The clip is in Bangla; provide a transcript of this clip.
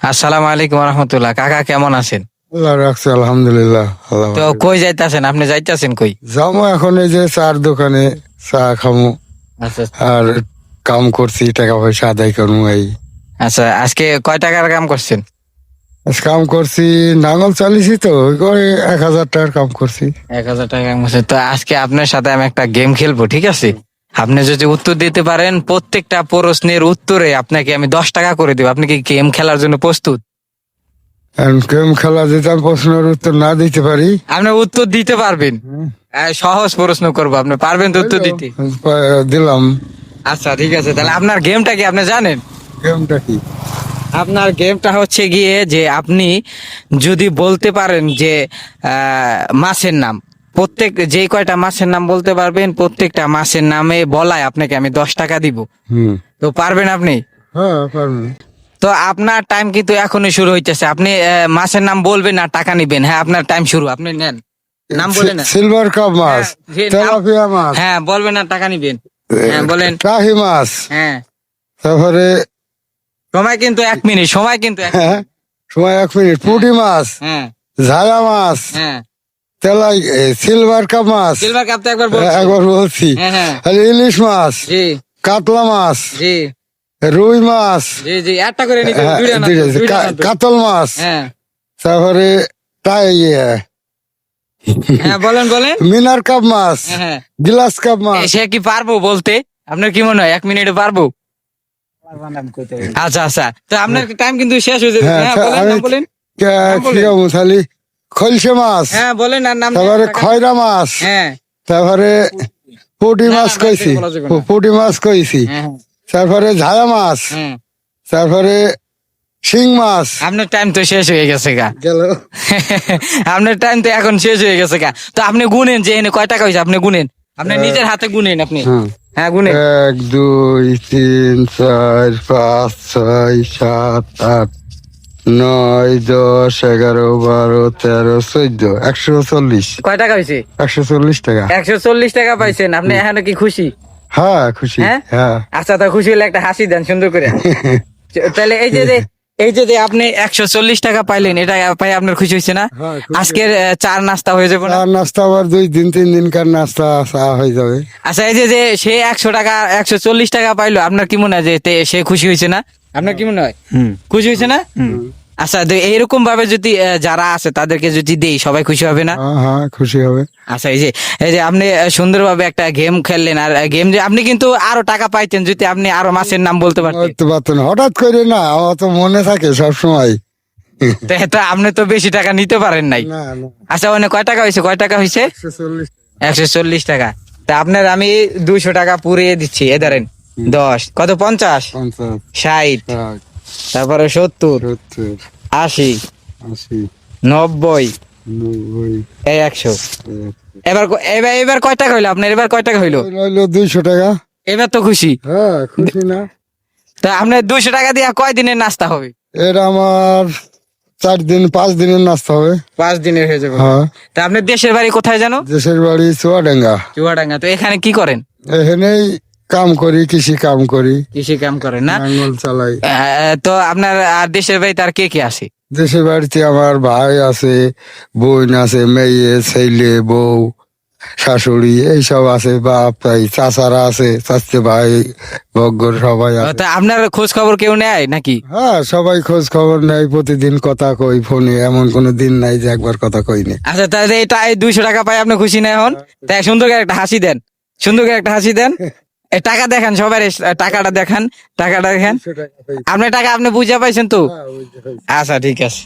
আসসালামু আলাইকুম রহমতুল্লাহ। কাকা কেমন আছেন? আল্লাহ রাখছে আলহামদুলিল্লাহ তো কই যাইতাছেন? আপনি যাইতাছেন কই? যাব এখন এই যে চার দোকানে চা খামু। আচ্ছা আর কাম করছি টাকা পয়সা আদায় করব এই। আচ্ছা আজকে কয় টাকার কাম করছেন? কাম করছি নাঙল চালিয়েছি তো এক হাজার টাকার কাম করছি। এক হাজার টাকা কাম করছেন। তো আজকে আপনার সাথে আমি একটা গেম খেলব ঠিক আছে? আপনি যদি উত্তর দিতে পারেন প্রত্যেকটা প্রশ্নের উত্তরে আপনাকে আমি দশ টাকা করে দেবো। আপনি কি গেম খেলার জন্য প্রস্তুত? গেম খেলা যেতে আমি প্রশ্নের উত্তর না দিতে পারি? আপনি উত্তর দিতে পারবেন। সহজ প্রশ্ন করব। আপনি পারবেন তো উত্তর দিতে? দিলাম। আচ্ছা ঠিক আছে। তাহলে আপনার গেমটা কি আপনি জানেন? গেমটা কি? আপনার গেমটা হচ্ছে গিয়ে যে আপনি যদি বলতে পারেন যে মাছের নাম প্রত্যেক যে কয়টা মাছের নাম বলতে পারবেন প্রত্যেকটা মাছের নামে বলায় আপনাকে আমি দশ টাকা দিব। তো পারবেন আপনি? হ্যাঁ তো আপনার টাইম কিন্তু এখনই শুরু হইতেছে। আপনি মাছের নাম বলবেন আর টাকা নিবেন। হ্যাঁ আপনার টাইম শুরু। আপনি নেন। নাম বলে না। সিলভার কাপ মাছ হ্যাঁ, তেলাপিয়া মাছ। হ্যাঁ বলবেন আর টাকা নিবেন। হ্যাঁ বলেন। টাহি মাছ। হ্যাঁ। তারপরে সময় কিন্তু এক মিনিট সময় কিন্তু হ্যাঁ সময় এক মিনিট। পুটি মাছ হ্যাঁ। ঝায়া মাছ হ্যাঁ। তেলাই সিলভার কাপ মাছ। সিলভার কাপ তো একবার হ্যাঁ, একবার বলছি। হ্যাঁ হ্যাঁ। আর ইলিশ মাছ জি। কাতলা মাছ জি। রুই মাছ। জি জি একটা করে নিতে হ্যাঁ। কাতল মাছ। হ্যাঁ। তারপরে তাই ইয়ে, হ্যাঁ বলেন বলেন। মিনার কাপ মাছ হ্যাঁ, হ্যাঁ। গিলাস কাপ মাছ। সে কি পারব বলতে? আপনার কি মনে হয় এক মিনিটে পারব? আচ্ছা আচ্ছা। তো আপনার টাইম কিন্তু শেষ হয়ে যাবে। হ্যাঁ, হ্যাঁ বলেন বলেন। কে-। খলসে মাছ। হ্যাঁ বলেন আর নাম তারপরে খয়রা মাছ। হ্যাঁ। তারপরে পুটি মাছ কইছি। পুটি মাছ কইছি। তারপরে ঝায়া মাছ। তারপরে শিং মাছ। আপনার টাইম তো শেষ হয়ে গেছে গা। গেল। আপনার টাইম তো এখন শেষ হয়ে গেছে গা। তো আপনি গুনেন যে এনে কয় টাকা হয়েছে আপনি গুনেন? আপনি নিজের হাতে গুনেন আপনি? হ্যাঁ। হ্যাঁ গুনেন। এক দুই তিন চার পাঁচ ছয় সাত আট নয় দশ এগারো বারো তেরো চোদ্দ একশো চল্লিশ। কয় টাকা হয়েছে একশো চল্লিশ টাকা। একশো চল্লিশ টাকা পাইছেন। আপনি এখানে কি খুশি? হ্যাঁ খুশি। হ্যাঁ? হ্যাঁ। আচ্ছা তো খুশি হলে একটা হাসি দেন সুন্দর করে। তাহলে এই যে এই যে আপনি একশো চল্লিশ টাকা পাইলেন এটা পাই আপনার খুশি হয়েছে না? হ্যাঁ, আজকের চার নাস্তা হয়ে যাবে আর নাস্তা আবার দুই দিন তিন দিন কার নাস্তা হয়ে যাবে। আচ্ছা এই যে যে সে একশো টাকা একশো চল্লিশ টাকা পাইলো আপনার কি মনে হয় যে সে খুশি হয়েছে না? আপনার কি মনে হয়? খুশি হয়েছে না? আচ্ছা তো এইরকম ভাবে যদি যারা আছে তাদেরকে যদি দেই সবাই খুশি হবে না? হ্যাঁ হ্যাঁ খুশি হবে। আচ্ছা এই যে এই যে আপনি সুন্দরভাবে একটা গেম খেললেন আর গেম যে আপনি কিন্তু আরও টাকা পাইতেন যদি আপনি আরও মাছের নাম বলতে পারতেন। হঠাৎ করে না আমার তো মনে থাকে সব সময় তো আপনি তো বেশি টাকা নিতে পারেন নাই। আচ্ছা ওখানে কয় টাকা হয়েছে? কয় টাকা হয়েছে? একশো চল্লিশ টাকা। তা আপনার আমি দুইশো টাকা পুরিয়ে দিচ্ছি এ ধরেন। দশ। কত? পঞ্চাশ? ষাট। তারপরে সত্তর। আশি। নব্বই। এই একশো। এবার এবার এবার কয় টাকা হইল আপনার? এবার কয় টাকা হইল দুইশো টাকা। এবার তো খুশি। হ্যাঁ খুশি না। তা আপনার দুইশো টাকা দিয়ে কয় দিনের নাস্তা হবে? এর আমার চার দিন পাঁচ দিনের নাস্তা হবে। পাঁচ দিনের হয়ে যাবে। হ্যাঁ। তা আপনার দেশের বাড়ি কোথায় জানো? দেশের বাড়ি চুয়াডাঙ্গা। চুয়াডাঙ্গা। তো এখানে কি করেন? এখানেই কাম করি কৃষি কাম করি। কৃষি কাম করেন না? নাঙ্গল চালাই। তো আপনার আর দেশের বাড়ি তার কে কে আছে? দেশের বাড়িতে আমার ভাই আছে বোন আছে মেয়ে ছেলে বউ শাশুড়ি এইসব আছে বাপ তাই চাচারা আছে চাচতে ভাই বগ্গর সবাই আছে। আপনার খোঁজ খবর কেউ নেয় নাকি? হ্যাঁ সবাই খোঁজ খবর নেয় প্রতিদিন কথা কই ফোনে এমন কোনো দিন নাই যে একবার কথা কইনি আচ্ছা তাহলে এটা এই দুইশো টাকা পাই আপনি খুশি না এখন? তাই সুন্দর করে একটা হাসি দেন সুন্দর করে একটা হাসি দেন। টাকা দেখান সবার টাকাটা দেখান টাকাটা দেখেন। আপনি টাকা আপনি বুঝে পাইছেন তো? আচ্ছা ঠিক আছে।